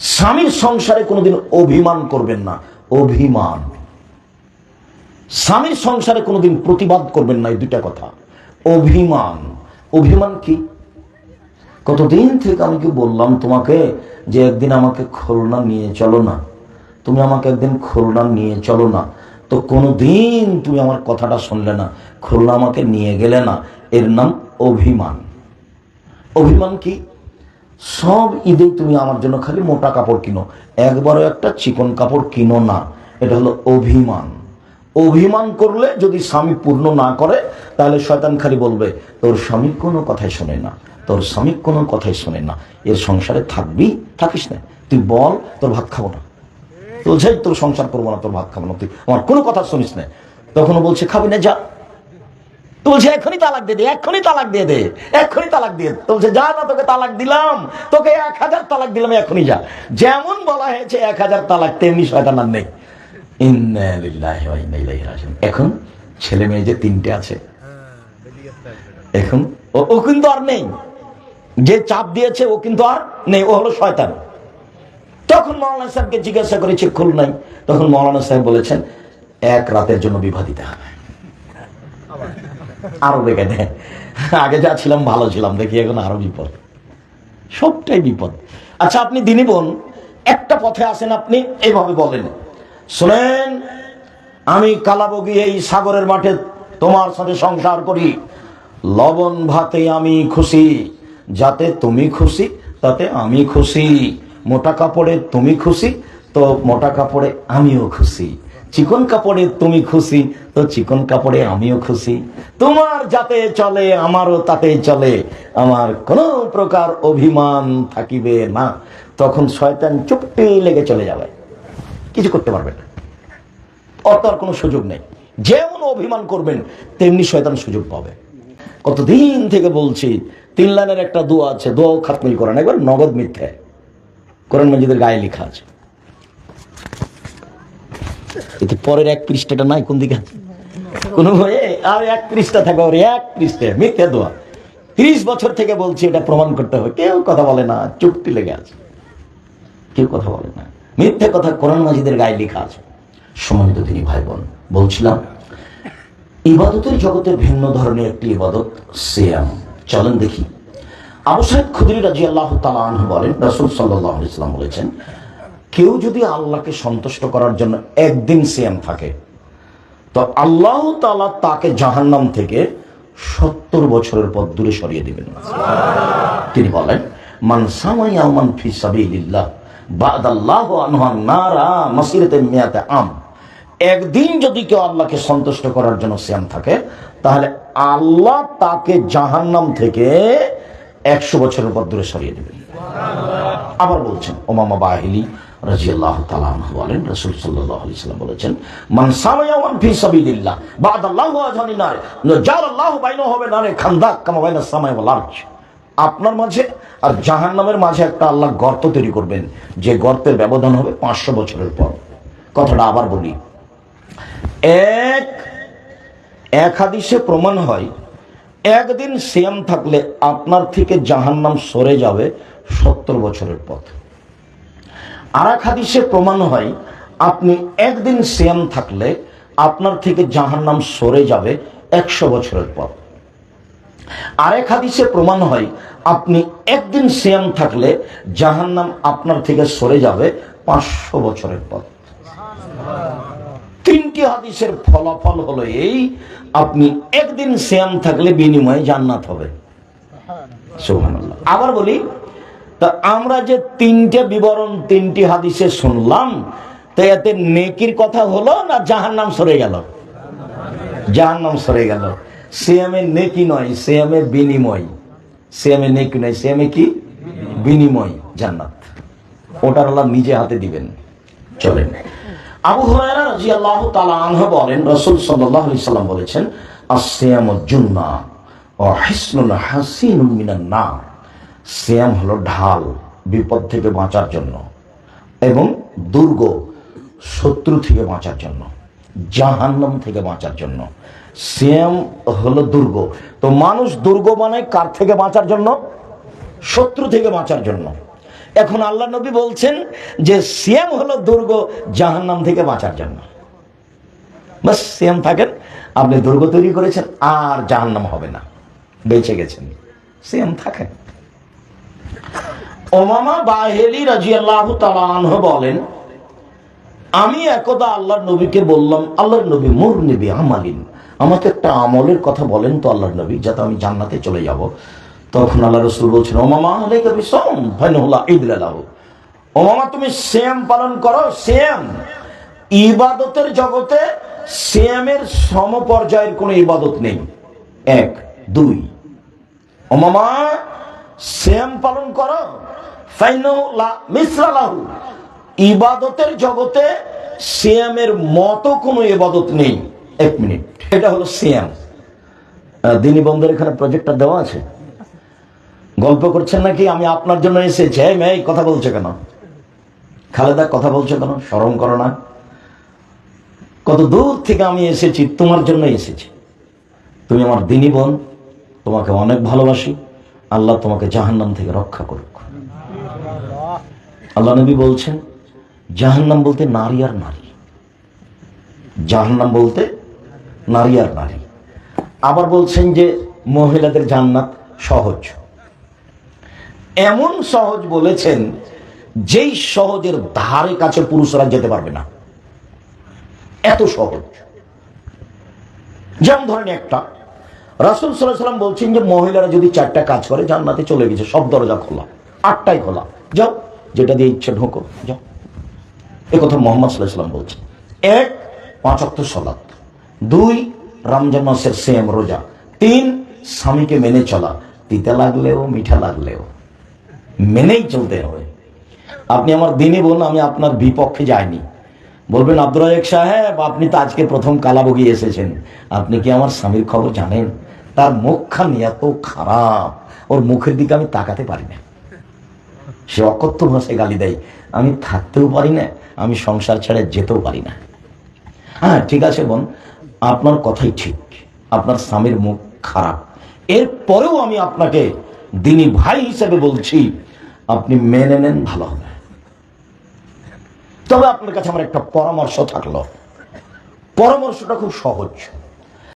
স্বামীর সংসারে কোনোদিন অভিমান করবেন না, অভিমান। স্বামীর সংসারে কোনোদিন প্রতিবাদ করবেন না, এই দুইটা কথা। অভিমান। অভিমান কি? কতদিন থেকে আমি কি বললাম তোমাকে যে একদিন আমাকে খুলনা নিয়ে চলো না? তুমি আমাকে একদিন খুলনা নিয়ে চলো না। তো কোনোদিন তুমি আমার কথাটা শুনলে না, খুলনা আমাকে নিয়ে গেলে না। এর নাম অভিমান। অভিমান কি? সব ঈদে তুমি আমার জন্য খালি মোটা কাপড় কিনো। একবারও একটা চিকন কাপড় কিনো না। এটা হলো অভিমান। অভিমান করলে যদি স্বামী পূর্ণ না করে, তাহলে শয়তান খালি বলবে, তোর স্বামী কোনো কথাই শোনে না। তোর স্বামী কোনো কথাই শোনে না। এর সংসারে থাকবি? থাকিস না। তুই বল, তোর ভাত খাব না। তো বলছে তোর সংসার করব না, তোর ভাত খাব না। তুই আমার কোনো কথা শুনিস না। তখন বলছে, খাবি না, যা। তো বলছে এখনই তালাক দিয়ে দে তালাক দিয়ে দে তালাক দিয়ে দে। তো বলছে, যা, না, তোকে তালাক দিলাম, তোকে এক হাজার তালাক দিলাম এখনই যা। যেমন বলা হয়েছে, এক হাজার তালাক, তেমনি শয়তানার নেই। এখন ছেলে মেয়ে যে তিনটে আছে, এখন ও কিন্তু আর নেই। যে চাপ দিয়েছে, ও কিন্তু আর নেই, ও হলো শয়তান। তখন মৌলানা সাহেবকে জিজ্ঞাসা করেছে, খুল নাই? তখন মৌলানা সাহেব বলেছেন, এক রাতের জন্য বিবাহ দিতে হবে। আরও দেখে দে। আগে যা ছিলাম, ভালো ছিলাম। দেখি এখন আরও বিপদ। সবটাই বিপদ। আচ্ছা আপনি দিনী বোন, একটা পথে আসেন আপনি, এইভাবে বলেন। শোনেন, আমি কালাবগি এই সাগরের মাঠে তোমার সাথে সংসার করি। লবণ ভাতে আমি খুশি, যাতে তুমি খুশি, তাতে আমি খুশি। মোটা কাপড়ে তুমি খুশি, তো মোটা কাপড়ে আমিও খুশি। চিকন কাপড়ে তুমি খুশি, তো চিকন কাপড়ে আমিও খুশি। তোমার যাতে চলে, আমারও তাতে চলে। আমার কোনো প্রকার অভিমান থাকিবে না। তখন শয়তান চুপটি লেগে চলে যাবে। কিছু করতে পারবে না। অত আর কোনো সুযোগ নেই। যেমন অভিমান করবেন, তেমনি শয়তান সুযোগ পাবে। কতদিন থেকে বলছি, তিন লাইনের একটা দোয়া আছে, দোয়াও খাতমিল করেন। একবার নগদ মিথ্যে। কোরআন মজিদের গায়ে লেখা আছে। এতে পরের এক পৃষ্ঠাটা নাই, কোন দিকে? কোন বইয়ে আর এক পৃষ্ঠা থাকবে ওর এক পৃষ্ঠা, মিথ্যে দোয়া। তিরিশ বছর থেকে বলছি, এটা প্রমাণ করতে হবে। কেউ কথা বলে না, চুপটি লেগে আছে। কেউ কথা বলে না। মিথ্যে কথা কোরআন মাজিদের গায়ে লেখা আছে। সম্মানিত তিনি ভাই বোন বলছিলাম, ইবাদতের জগতে ভিন্ন ধরনের একটি ইবাদত, সিয়াম। চলেন দেখি। আবু সাহেব খুদরি রাজি আল্লাহ তালাহ বলেন, রসুল সাল্লাহ ইসলাম বলেছেন কেউ যদি আল্লাহকে সন্তুষ্ট করার জন্য একদিন সিয়াম থাকে, তো আল্লাহ তালা তাকে জাহান্নাম থেকে সত্তর বছরের পর দূরে সরিয়ে দিবেন তিনি বলেন, মান সামাইয়ামান ফি সাবিলিল্লাহ বাদাল্লাহু আনহু নারা মাসিরাতে মিয়াতে আম। একদিন যদি কেউ আল্লাহকে সন্তুষ্ট করার জন্য সিয়াম থাকে, তাহলে আল্লাহ তাকে জাহান্নাম থেকে একশো বছরের পর দূরে সরিয়ে দিবেন। আবার বলছেন ওমামা বাহিলি বলেন বলেছেন খান্দাক কামা আপনার মাঝে আর জাহান্নামের মাঝে একটা আল্লাহ গর্ত তৈরি করবেন, যে গর্তের ব্যবধান হবে পাঁচশো বছরের পর। কথাটা আবার বলি। এক এক হাদিসে প্রমাণ হয়, একদিন সিয়াম থাকলে আপনার থেকে জাহান্নাম সরে যাবে সত্তর বছরের পথ। আর এক হাদিসে প্রমাণ হয়, আপনি একদিন সিয়াম থাকলে আপনার থেকে জাহার নাম সরে যাবে একশো বছরের পথ আরেক হাদিসে প্রমাণ হয়, আপনি একদিন সিয়াম থাকলে জাহার নাম আপনার থেকে সরে যাবে পাঁচশো বছরের পথ তিনটি হাদিসের ফলাফল হলো এই, আপনি একদিন সিয়াম থাকলে বিনিময়ে জান্নাত হবে। আবার বলি তা আমরা যে তিনটে বিবরণ, তিনটি হাদিসে শুনলাম, তো এতে নেকির কথা হলো না জাহান্নাম সরে গেল? জাহান্নাম সরে গেল। সিয়ামে নেকি নয়, সিয়ামে বিনিময়। সিয়ামে নেকি নয়, সিয়ামে কি? বিনিময়, জান্নাত। ওটার আল্লাহ নিজে হাতে দিবেন। চলেন। আবু হুরায়রা রাদিয়াল্লাহু তাআলা আনহু বলেন, রাসূল সাল্লাল্লাহু আলাইহি সাল্লাম বলেছেন আসিয়ামু জুন্না ও হিসনুল হাসিনুম মিনান নার। সিয়াম হলো ঢাল, বিপদ থেকে বাঁচার জন্য এবং দুর্গ শত্রু থেকে বাঁচার জন্য, জাহান্নাম থেকে বাঁচার জন্য। সিয়াম হলো দুর্গ। তো মানুষ দুর্গ বানায় কার থেকে বাঁচার জন্য? শত্রু থেকে বাঁচার জন্য। এখন আল্লাহ নবী বলছেন যে সিয়াম হলো দুর্গ জাহান্নাম থেকে বাঁচার জন্য। বাস, সিয়াম থাকেন, আপনি দুর্গ তৈরি করেছেন, আর জাহান্নাম হবে না। বেঁচে গেছেন। সিয়াম থাকেন। ওমামা বাহেলি রাজিয়াল্লাহু তাআলা আনহু বলেন, আমি একদা আল্লাহর নবীকে বললাম, আল্লাহর নবী মুর নবী আমালিন আমাকে একটা আমলের কথা বলেন তো আল্লাহর নবী, যাতে আমি জান্নাতে চলে যাব। তখন আল্লাহ রসুল বলছেন, ওমামা আলাইকা বিসম ফাইনহুল্লাহ ঈদুল্লাহ ওমামা, তুমি সেম পালন করো সেম ইবাদতের জগতে সেমের সমপর্যায়ের কোনো ইবাদত নেই। এক, দুই, ওমামা শ্যাম পালন করো। মিশ্রালাহু ইবাদতের জগতে শ্যামের মতো কোনো ইবাদত নেই। এক মিনিট। এটা হলো শ্যাম। দিনী বন্ধের এখানে প্রজেক্টটা দেওয়া আছে। গল্প করছেন নাকি? আমি আপনার জন্য এসেছি। এই মেয়ে কথা বলছে কেন? খালেদা, কথা বলছে কেন? স্মরণ করো না। কত দূর থেকে আমি এসেছি, তোমার জন্য এসেছি। তুমি আমার দিনী বোন, তোমাকে অনেক ভালোবাসি। আল্লাহ তোমাকে জাহান্নাম থেকে রক্ষা করুক। আল্লাহ নবী বলছেন, জাহান্নাম বলতে নারী আর নারী। জাহান্নাম বলতে নারী আর নারী। আবার বলছেন যে, মহিলাদের জান্নাত সহজ। এমন সহজ বলেছেন, যেই সহজের ধারে কাছে পুরুষরা যেতে পারবে না। এত সহজ। যেমন ধরেন একটা রাসুল সাল্লাম বলছেন যে মহিলারা যদি চারটা কাজ করে, জান্নাতে চলে গেছে, সব দরজা খোলা, আটটাই খোলা। যাও, যেটা দিয়ে ইচ্ছে ঢোকো, যাও। এ কথা মোহাম্মদ সাল্লাহ সাল্লাম বলছেন। এক, পাঁচ অক্ট সলাৎ দুই, রমজান মাসের সেম রোজা। তিন, স্বামীকে মেনে চলা। তিতা লাগলেও, মিঠা লাগলেও। মেনেই চলতে হবে। আপনি আমার দিনে বলুন, আমি আপনার বিপক্ষে যাইনি। বলবেন আব্দুল সাহেব, আপনি তো আজকে প্রথম কালাবগি এসেছেন। আপনি কি আমার স্বামীর খবর জানেন? তার মুখখানি এত খারাপ। ওর মুখের দিকে আমি তাকাতে পারি না। সে অকথ্য ভাষায় গালি দেয়। আমি থাকতেও পারি না, আমি সংসার ছেড়ে যেতেও পারি না। হ্যাঁ ঠিক আছে বোন, আপনার কথাই ঠিক। আপনার স্বামীর মুখ খারাপ। এরপরেও আমি আপনাকে দিনী ভাই হিসেবে বলছি, আপনি মেনে নেন, ভালো হবে। তবে আপনার কাছে আমার একটা পরামর্শ থাকল। পরামর্শটা খুব সহজ।